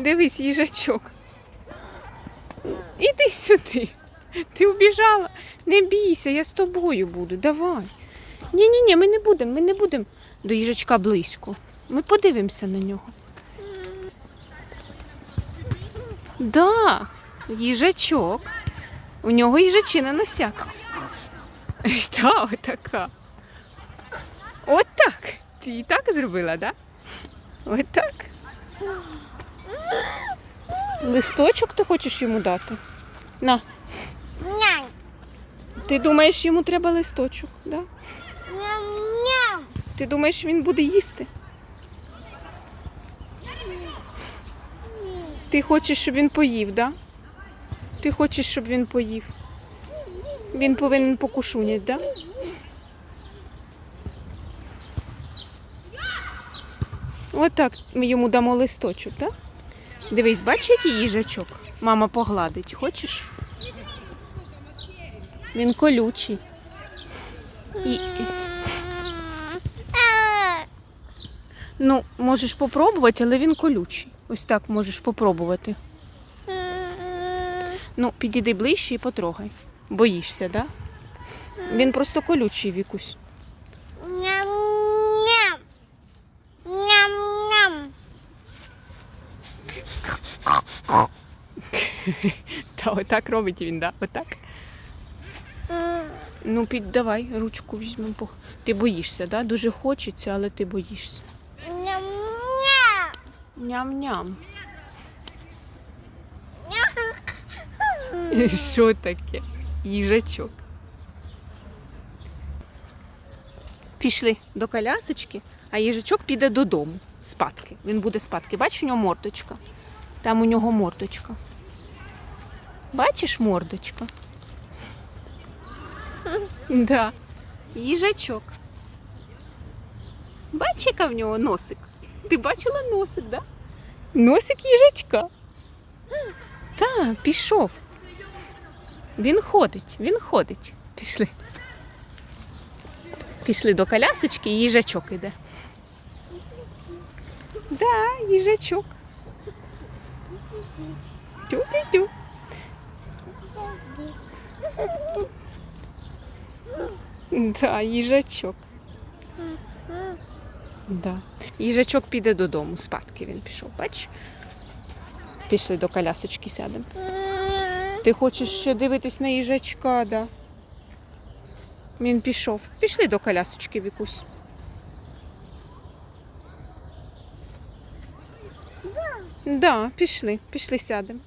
Дивись, їжачок. Іди сюди. Ти убіжала. Не бійся, я з тобою буду. Давай. Ні, ні, ми не будемо, ми не будемо до їжачка близько. Ми подивимося на нього. Да, їжачок. У нього їжачина носяк. Та, отака. Отак. Ти і так зробила, так? Да? Отак. Листочок ти хочеш йому дати? На. Ням. Ти думаєш, йому треба листочок, да? Ням-ням. Ти думаєш, він буде їсти? Ти хочеш, щоб він поїв, да? Ти хочеш, щоб він поїв. Він повинен покушунять, да? Отак ми йому дамо листочок, так? Дивись, бачиш, який їжачок? Мама погладить. Хочеш? Він колючий. І... Ну, можеш попробувати, але він колючий. Ось так можеш попробувати. Ну, підійди ближче і потрогай. Боїшся, да? Він просто колючий вікусь. Ням-ням. Ням-ням. Та отак робить він, да? Отак. Ну, під, давай, ручку візьмемо. Ти боїшся, да? Дуже хочеться, але ти боїшся. Ням-ням. Ням-ням. Що таке? Їжачок. Пішли до колясочки, а їжачок піде додому спадки. Він буде спадки. Бачиш, у нього мордочка. Там у нього мордочка. Бачиш мордочка? Да. Їжачок. Бачиш, яка в нього носик? Ти бачила носик, да? Носик їжачка. Так, пішов. Він ходить, він ходить. Пішли. Пішли до колясочки, і їжачок іде. Да, їжачок. Тю-тю-тю. Да, їжачок. Да. Їжачок піде додому, спадки він пішов, бачиш? Пішли до колясочки сядемо. Ти хочеш ще дивитись на їжачка, да? Він пішов. Пішли до колясочки Вікусь. Да, пішли, пішли сядемо.